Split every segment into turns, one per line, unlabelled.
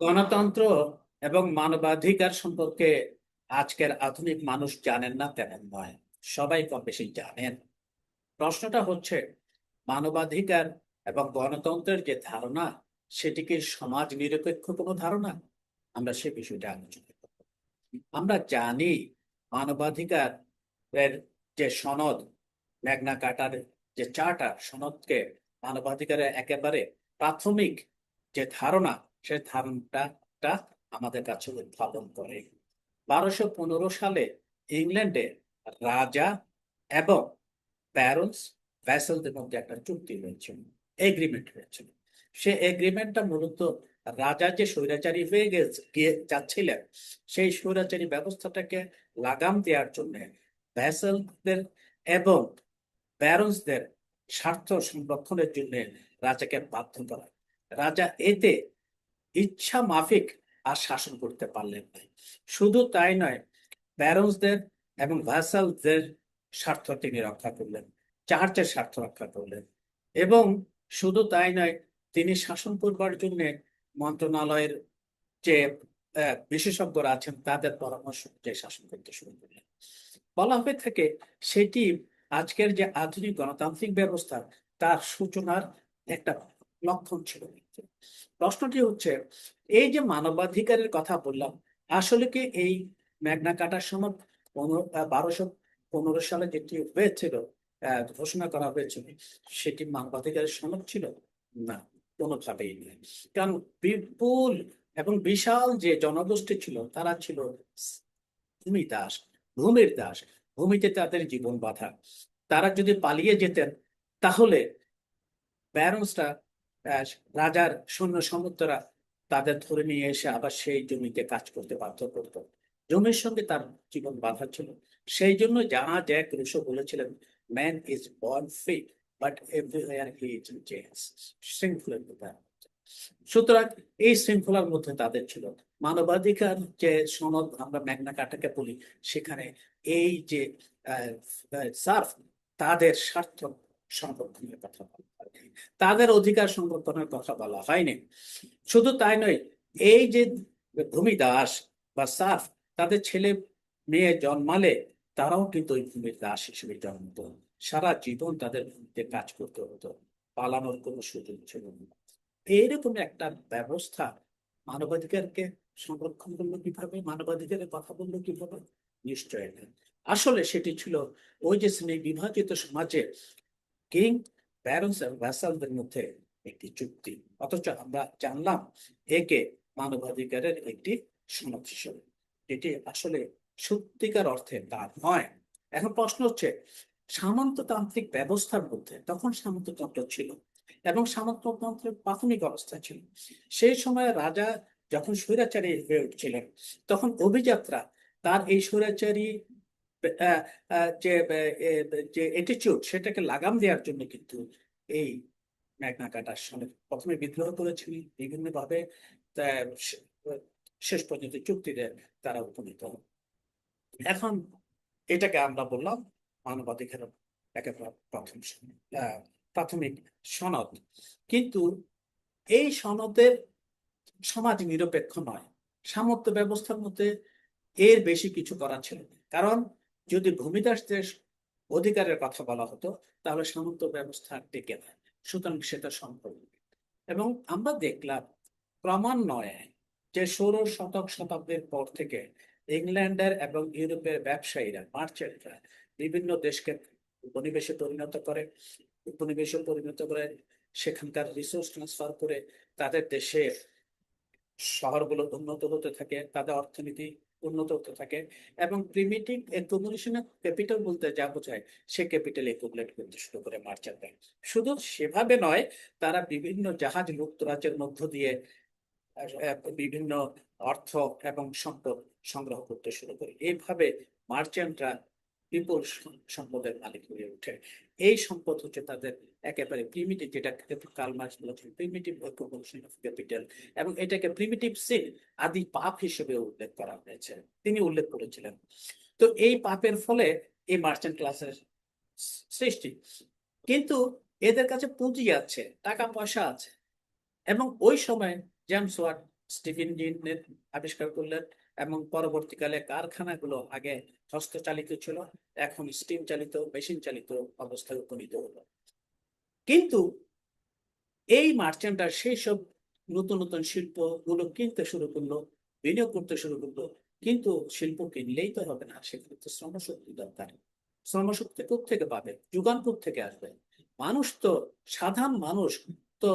গণতন্ত্র এবং মানবাধিকার সম্পর্কে আজকের আধুনিক মানুষ জানেন না তেমন নয়। সবাই কম বেশি জানেন। প্রশ্নটা হচ্ছে, মানবাধিকার এবং গণতন্ত্রের যে ধারণা, সেটি কি সমাজ নিরপেক্ষ কোনো ধারণা? আমরা সে বিষয়টা আলোচনা করব। আমরা জানি মানবাধিকার এর যে সনদ ম্যাগনা কাটার যে চার্টার, সনদকে মানবাধিকারের একেবারে প্রাথমিক যে ধারণা সে ধারণাটা আমাদের কাছে উদ্ভাবন করে। বারোশো পনেরো সালে ইংল্যান্ডে রাজা এবং ব্যারন্স ভ্যাসেলদের মধ্যে একটা চুক্তি হয়েছিল এগ্রিমেন্ট হয়েছিল। সে এগ্রিমেন্টটা মূলত রাজা যে স্বৈরাচারী হয়ে গিয়ে যাচ্ছিলেন, সেই স্বৈরাচারী ব্যবস্থাটাকে লাগাম দেওয়ার জন্য ভ্যাসেলদের এবং ব্যারন্সদের স্বার্থ সংরক্ষণের জন্য রাজাকে বাধ্য করা। রাজা এতে ইচ্ছা মাফিক আর শাসন করতে পারলেন না। শুধু তাই নয়, ব্যারন্সদের এবং ভ্যাসালদের স্বার্থ তিনি রক্ষা করলেন, চার্চের স্বার্থ রক্ষা করলেন এবং শুধু তাই নয়, তিনি শাসন করবার জন্য মন্ত্রণালয়ের যে বিশেষজ্ঞরা আছেন, তাদের পরামর্শ অনুযায়ী শাসন করতে শুরু করলেন। বলা হয়ে থাকে, সেটি আজকের যে আধুনিক গণতান্ত্রিক ব্যবস্থা, তার সূচনার একটা লক্ষণ ছিল প্রশ্নটি হচ্ছে, এই যে মানবাধিকারের কথা বললাম, আসলে কি এই ম্যাগনা কাটার সময় পনেরো বারোশো পনেরো সালে যেটি হয়েছিল ঘোষণা করা হয়েছিল, সেটি মানবাধিকারের সনদ ছিল? না, কোনোভাবেই নয়। কারণ বিপুল এবং বিশাল যে জনগোষ্ঠী ছিল, তারা ছিল ভূমি দাস, ভূমির দাস, ভূমিতে তাদের জীবন বাধা। তারা যদি পালিয়ে যেতেন, তাহলে ব্যারন্সরা রাজার সৈন্য সমর্থরা তাদের ধরে নিয়ে এসে আবার সেই জমিতে কাজ করতে বাধ্য করত। জমির সঙ্গে তার জীবন বাধা ছিল। সেই জন্য জানা জ্যাক রুশো বলেছিলেন man is born free but everywhere he is শৃঙ্খলের সুতরাং এই শৃঙ্খলার মধ্যে তাদের ছিল। মানবাধিকার যে সনদ আমরা ম্যাগনা কাটাকে বলি, সেখানে এই যে সার্ফ, তাদের স্বার্থ সংরক্ষণের কথা বলা তাদের অধিকার সংরক্ষণের কথা বলা হয়নি। শুধু তাই নয়, এই যে ভূমি দাস বা সার্ফ তাদের ছেলে মেয়ে জন্মালে তারাও কিন্তু ওই ভূমির দাস হিসেবে জন্মত। সারা জীবন তাদের ভূমিতে কাজ করতে হতো, পালানোর কোনো সুযোগ ছিল না। এইরকম একটা ব্যবস্থা মানবাধিকারকে সংরক্ষণ করল কীভাবে, মানবাধিকারের কথা বলল কীভাবে? নিশ্চয় আসলে সেটি ছিল ওই যে শ্রেণি বিভাজিত সমাজে কিং ব্যারন্স ভ্যাসালদের মধ্যে একটি চুক্তি। অথচ আমরা জানলাম একে মানবাধিকারের একটি সনদ হিসেবে এটি আসলে সত্যিকার অর্থে তা নয়। এখন প্রশ্ন হচ্ছে, সামন্ততান্ত্রিক ব্যবস্থার মধ্যে তখন সামন্ততন্ত্র ছিল এবং সামন্ততন্ত্রের প্রাথমিক অবস্থা ছিল। সেই সময় রাজা যখন স্বৈরাচারী হয়ে উঠছিলেন, তখন অভিযাত্রা তার এই স্বৈরাচারী যে যে অ্যাটিটিউড সেটাকে লাগাম দেওয়ার জন্য কিন্তু এই ম্যাগনা কাটার সঙ্গে প্রথমে বিদ্রোহ করেছিলেন বিভিন্ন ভাবে শেষ পর্যন্ত চুক্তিতে তারা উপনীত হন এখন এটাকে আমরা বললাম মানবাধিকার প্রথম প্রাথমিক সনদ। কিন্তু এই সনদের সমাজ নিরপেক্ষ নয়, সামর্থ্য ব্যবস্থার মধ্যে এর বেশি কিছু করা ছিল না। কারণ যদি ভূমিদাসদের অধিকারের কথা বলা হতো, তাহলে সামন্ত ব্যবস্থা টেকে না সুতরাং সেটা সম্ভব এবং আমরা দেখলাম ক্রমান্বয়ে যে ষোলো শতক শতাব্দীর পর থেকে ইংল্যান্ডের এবং ইউরোপের ব্যবসায়ীরা, মার্চেন্টরা বিভিন্ন দেশকে উপনিবেশে পরিণত করে, উপনিবেশে পরিণত করে, সেখানকার রিসোর্স ট্রান্সফার করে তাদের দেশে শহরগুলো উন্নত হতে থাকে, তাদের অর্থনীতি উন্নত হতে থাকে এবং প্রিমিটিভ একুমুলেশন অফ ক্যাপিটাল বলতে যা বোঝায়, সে ক্যাপিটাল একুমুলেট করতে শুরু করে মার্চেন্টরা শুধু সেভাবে নয়, তারা বিভিন্ন জাহাজ যুক্তরাজ্যের মধ্য দিয়ে বিভিন্ন অর্থ এবং সম্পদ সংগ্রহ করতে শুরু করে। এইভাবে মার্চেন্টরা বিপুল সম্পদের মালিক হয়ে ওঠে। এই সম্পদ হচ্ছে তাদের একেবারে প্রিমিটিভ যেটা কার্ল মার্কস বলেছেন প্রিমিটিভ অকুপেশন অফ ক্যাপিটাল এবং এটাকে প্রিমিটিভ সিন আদি পাপ হিসেবে উল্লেখ করা হয়েছে। তিনি উল্লেখ করেছিলেন। তো এই পাপের ফলে এই মার্চেন্ট ক্লাসের সৃষ্টি। কিন্তু এদের কাছে পুঁজি আছে টাকা পয়সা আছে। এবং ওই সময় জেমস ওয়াট স্টিফেন ইঞ্জিনের আবিষ্কার করলেন এবং পরবর্তীকালে কারখানাগুলো আগে হস্তচালিত ছিল, এখন স্টিম চালিত মেশিন চালিত অবস্থায় উপনীত হলো। কিন্তু এই মার্চেন্টরা সেই সব নতুন নতুন শিল্পগুলো কিনতে শুরু করল, বিনিয়োগ করতে শুরু করল, কিন্তু শিল্প কিনলেই তো হবে না, সেখানে তো শ্রমশক্তি দরকার। শ্রমশক্তি থেকে পাবে? যোগান থেকে আসবে? মানুষ তো, সাধারণ মানুষ তো,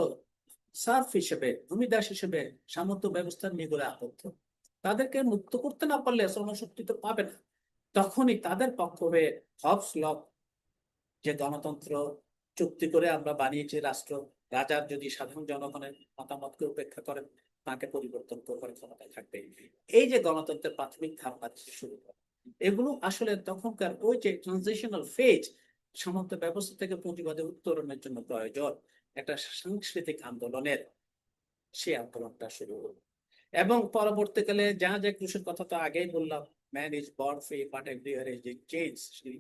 সার্ফ হিসেবে, ভূমিদাস হিসেবে সামর্থ্য ব্যবস্থার নিগড়ে আবদ্ধ। তাদেরকে মুক্ত করতে না পারলে শ্রমশক্তি তো পাবে না। তখনই তাদের পক্ষ হয়ে হবস লক যে গণতন্ত্র চুক্তি করে আমরা বানিয়েছি রাষ্ট্র রাজার যদি সাধারণ জনগণের মতামতকে উপেক্ষা করেন, তাকে পরিবর্তন করবার ক্ষমতায় থাকবে। এই যে গণতন্ত্রের প্রাথমিক থেকে শুরু করে, এগুলো আসলে তখনকার ওই যে ট্রানজিশনাল ফেজ সামন্ত ব্যবস্থা থেকে পুঁজিবাদে উত্তরণের জন্য প্রয়োজন। একটা সাংস্কৃতিক আন্দোলনের সেই আন্দোলনটা শুরু হলো। এবং পরবর্তীকালে যা যে কৃষির কথা তো আগেই বললাম man is born free but is change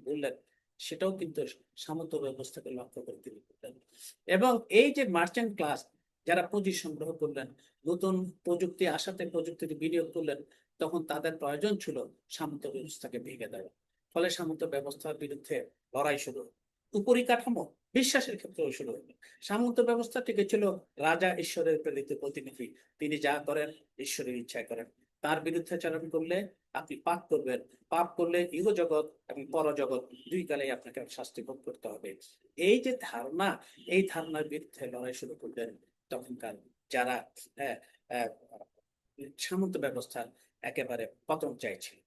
বললেন। সেটাও কিন্তু সামন্ত ব্যবস্থাকে লক্ষ্য করে তিনি এবং এই যে মার্চেন্ট ক্লাস যারা পুঁজি সংগ্রহ করলেন, নতুন প্রযুক্তি আসাতে প্রযুক্তিতে বিনিয়োগ করলেন, তখন তাদের প্রয়োজন ছিল সামন্ত ব্যবস্থাকে ভেঙে দেওয়া। ফলে সামন্ত ব্যবস্থার বিরুদ্ধে লড়াই শুরু। উপরিকাঠামো বিশ্বাসের ক্ষেত্রেও শুরু হলো। সামন্ত ব্যবস্থা টিকে ছিল রাজা ঈশ্বরের প্রেরিত প্রতিনিধি। তিনি যা করেন ঈশ্বরের ইচ্ছা করেন। তার বিরুদ্ধে চারণ করলে আপনি পাপ করবেন। পাপ করলে ইহ জগৎ এবং পরজগৎ দুই কালেই আপনাকে শাস্তি ভোগ করতে হবে। এই যে ধারণা এই ধারণার বিরুদ্ধে লড়াই শুরু করলেন তখনকার যারা আহ, সামন্ত ব্যবস্থার একেবারে পতন চাইছিল।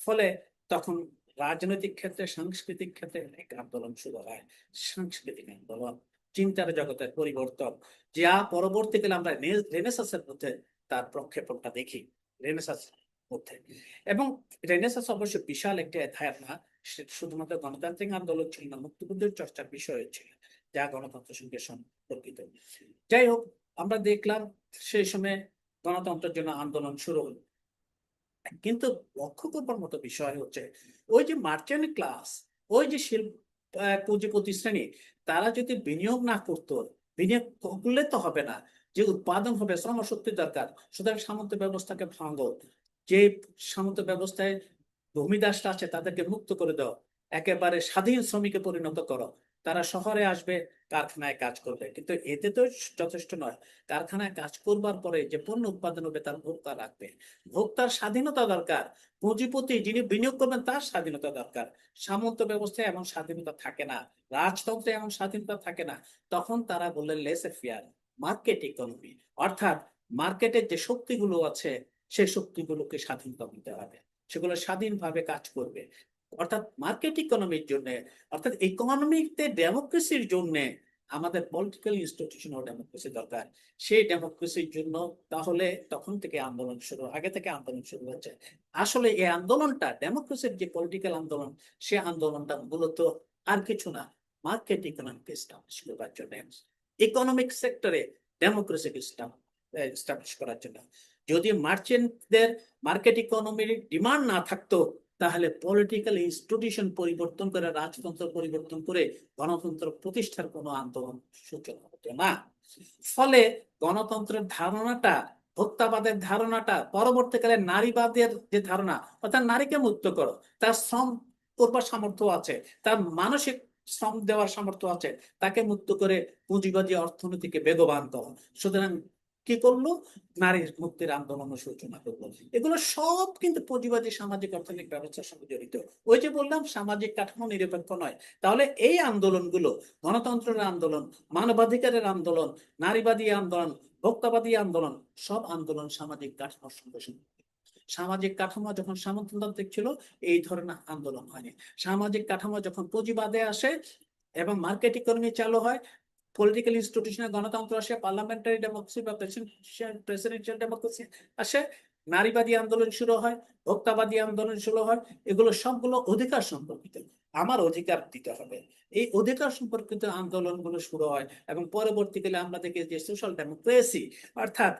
ফলে তখন রাজনৈতিক ক্ষেত্রে, সাংস্কৃতিক ক্ষেত্রে অনেক আন্দোলন শুরু হয়। সাংস্কৃতিক আন্দোলন, চিন্তার জগতের পরিবর্তন। যা পরবর্তীকালে আমরা রেনেসাসের মধ্যে তার প্রক্ষেপণটা দেখি। রেনেসাস মধ্যে। এবং রেনেসাস অবশ্য বিশাল একটি অধ্যায় না শুধুমাত্র গণতান্ত্রিক আন্দোলন ছিল না, মুক্তিযুদ্ধের চর্চার বিষয় ছিল, যা গণতন্ত্রের সঙ্গে সম্পর্কিত। যাই হোক, আমরা দেখলাম সেই সময় গণতন্ত্রের জন্য আন্দোলন শুরু হলো। কিন্তু লক্ষ্য করবার মতো বিষয় হচ্ছে, ওই যে মার্চেন্ট ক্লাস, ওই যে শিল্প পুঁজিপতি শ্রেণি তারা যদি বিনিয়োগ না করতো, বিনিয়োগ করলে তো হবে না, যে উৎপাদন হবে, শ্রমশক্তি দরকার, সুতরাং সামন্ত ব্যবস্থাকে ভাঙো, যে সামন্ত ব্যবস্থায় ভূমিদাসরা আছে তাদেরকে মুক্ত করে দাও, একেবারে স্বাধীন শ্রমিকে পরিণত করো। তারা শহরে আসবে, কারখানায় কাজ করবে। কিন্তু এতে তো যথেষ্ট নয়। কারখানায় কাজ করবার পরে যে পণ্য উৎপাদন হবে, তার ভোক্তা রাখবে। ভোক্তার স্বাধীনতা দরকার। পুঁজিপতি যিনি বিনিয়োগ করবেন, তার স্বাধীনতা দরকার। সামন্ত ব্যবস্থায় এমন স্বাধীনতা থাকে না। রাজতন্ত্রে এমন স্বাধীনতা থাকে না। তখন তারা বললেন লেসে ফেয়ার মার্কেট ইকোনমি অর্থাৎ মার্কেটের যে শক্তিগুলো আছে সেই শক্তিগুলোকে স্বাধীনতা দিতে হবে। সেগুলো স্বাধীনভাবে কাজ করবে। অর্থাৎ মার্কেট ইকোনমির জন্য, অর্থাৎ ইকোনমিতে ডেমোক্রেসির জন্য আমাদের পলিটিক্যাল ইনস্টিটিউশন ও ডেমোক্রেসি দরকার। সেই ডেমোক্রেসির জন্য তাহলে তখন থেকে আন্দোলন শুরু, আগে থেকে আন্দোলন শুরু হচ্ছে। আসলে এই আন্দোলনটা ডেমোক্রেসির যে পলিটিক্যাল আন্দোলন, সে আন্দোলনটা মূলত আর কিছু না মার্কেট ইকোনমিক এস্টাবলিশ করবার জন্য। ইকোনমিক সেক্টরে ডেমোক্রেসি এস্টাবলিশ করার জন্য। যদি মার্চেন্টদের মার্কেট ইকোনমির ডিমান্ড না থাকতো তাহলে পলিটিক্যাল ইনস্টিটিউশন পরিবর্তন করে, রাজতন্ত্র পরিবর্তন করে গণতন্ত্র প্রতিষ্ঠার কোনো আন্দোলন সূচনা হতো না। ফলে গণতন্ত্রের ধারণাটা, ভোক্তাবাদের ধারণাটা, পরবর্তীকালে নারীবাদের যে ধারণা, অর্থাৎ নারীকে মুক্ত করো, তার শ্রম করবার সামর্থ্য আছে, তার মানসিক শ্রম দেওয়ার সামর্থ্য আছে, তাকে মুক্ত করে পুঁজিবাদী অর্থনীতিকে বেগবান করো। সুতরাং কি করল? নারীর মুক্তির আন্দোলন সূচনা করল। এগুলো সব কিন্তু পুঁজিবাদী সামাজিক অর্থনৈতিক ব্যবস্থার সঙ্গে জড়িত। ওই যে বললাম, সামাজিক কাঠামো নিরপেক্ষ নয়। তাহলে এই আন্দোলনগুলো, গণতন্ত্রের আন্দোলন, মানবাধিকারের আন্দোলন, নারীবাদী আন্দোলন, ভোক্তাবাদী আন্দোলন, সব আন্দোলন সামাজিক কাঠামোর সঙ্গে। সামাজিক কাঠামো যখন সামন্ততান্ত্রিক ছিল, এই ধরনের আন্দোলন হয়নি। সামাজিক কাঠামো যখন পুঁজিবাদে আসে এবং মার্কেট ইকোনমি চালু হয় পলিটিক্যাল ইনস্টিটিউশনে গণতন্ত্র আসে পার্লামেন্টারি ডেমোক্রেসি বা প্রেসিডেন্সিয়াল ডেমোক্রেসি আসে, নারীবাদী আন্দোলন শুরু হয়, ভোক্তাবাদী আন্দোলন শুরু হয়, এগুলো সবগুলো অধিকার সম্পর্কিত। আমার অধিকার দিতে হবে। এই অধিকার সম্পর্কিত আন্দোলনগুলো শুরু হয় এবং পরবর্তীকালে আমরা দেখি যে সোশ্যাল ডেমোক্রেসি অর্থাৎ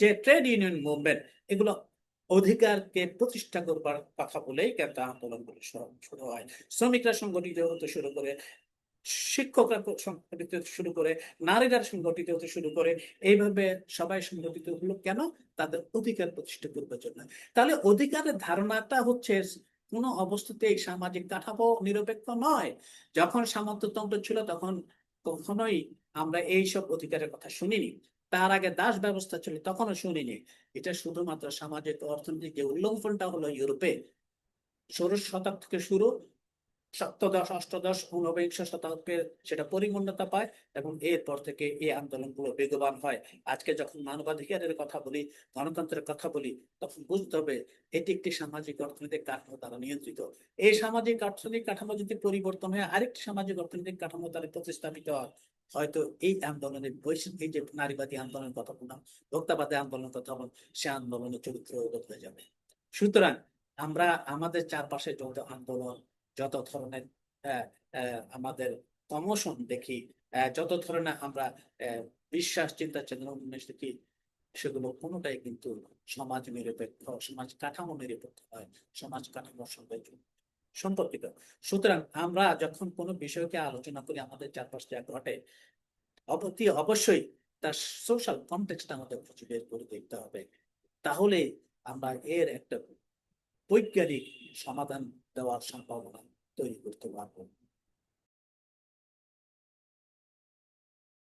যে ট্রেড ইউনিয়ন মুভমেন্ট এগুলো অধিকারকে প্রতিষ্ঠা করবার কথা বলেই কিন্তু আন্দোলনগুলো শুরু হয়। শ্রমিকরা সংগঠিত হতে শুরু করে শিক্ষকরা সংগঠিত হতে শুরু করে, নারীরা সংগঠিত হতে শুরু করে, এইভাবে সবাই সংগঠিত হলো কেন? তাদের অধিকার প্রতিষ্ঠা করবার জন্য। তাহলে অধিকারের ধারণাটা হচ্ছে কোনো অবস্থাতেই সামাজিক কাঠামো নিরপেক্ষ নয়। যখন সামন্ততন্ত্র ছিল তখন কখনোই আমরা এইসব অধিকারের কথা শুনিনি। তার আগে দাস ব্যবস্থা ছিল তখনও শুনিনি। এটা শুধুমাত্র সামাজিক অর্থনৈতিক উল্লঙ্ঘনটা হলো ইউরোপে। ষোড়শ শতাব্দী থেকে শুরু সপ্তদশ অষ্টদশ, ঊনবিংশ শতাব্দীর সেটা পরিপূর্ণতা পায় এবং এরপর থেকে এই আন্দোলনগুলো বেগবান হয়। আজকে যখন মানবাধিকারের কথা বলি, গণতন্ত্রের কথা বলি, তখন বুঝতে হবে এটি একটি সামাজিক অর্থনৈতিক কাঠামো দ্বারা নিয়ন্ত্রিত। এই সামাজিক অর্থনৈতিক কাঠামো যদি পরিবর্তন হয়, আরেকটি সামাজিক অর্থনৈতিক কাঠামো দ্বারা প্রতিস্থাপিত হয়। হয়তো এই আন্দোলনের বৈশ্বিক এই যে নারীবাদী আন্দোলনের কথা বললাম, ভোক্তাবাদী আন্দোলনের কথা বললাম, সে আন্দোলনের চরিত্র বদলে যাবে। সুতরাং আমরা, আমাদের চারপাশে যত আন্দোলন যত ধরনের আমাদের কমোশন দেখি যত ধরনের আমরা বিশ্বাস, চিন্তা, চেতনা উন্মেষ দেখি, সেগুলো কোনোটাই কিন্তু সমাজ নিরপেক্ষ, সমাজ কাঠামো নিরপেক্ষ হয় সমাজ কাঠামোর সঙ্গে সম্পর্কিত। সুতরাং আমরা যখন কোনো বিষয়কে আলোচনা করি, আমাদের চারপাশে যা ঘটে, অবতি, অবশ্যই তার সোশ্যাল কনটেক্সট আমাদের খুঁজে বের করে দেখতে হবে। তাহলে আমরা এর একটা বৈজ্ঞানিক সমাধান দেওয়ার সম্ভাবনা তৈরি করতে পারব।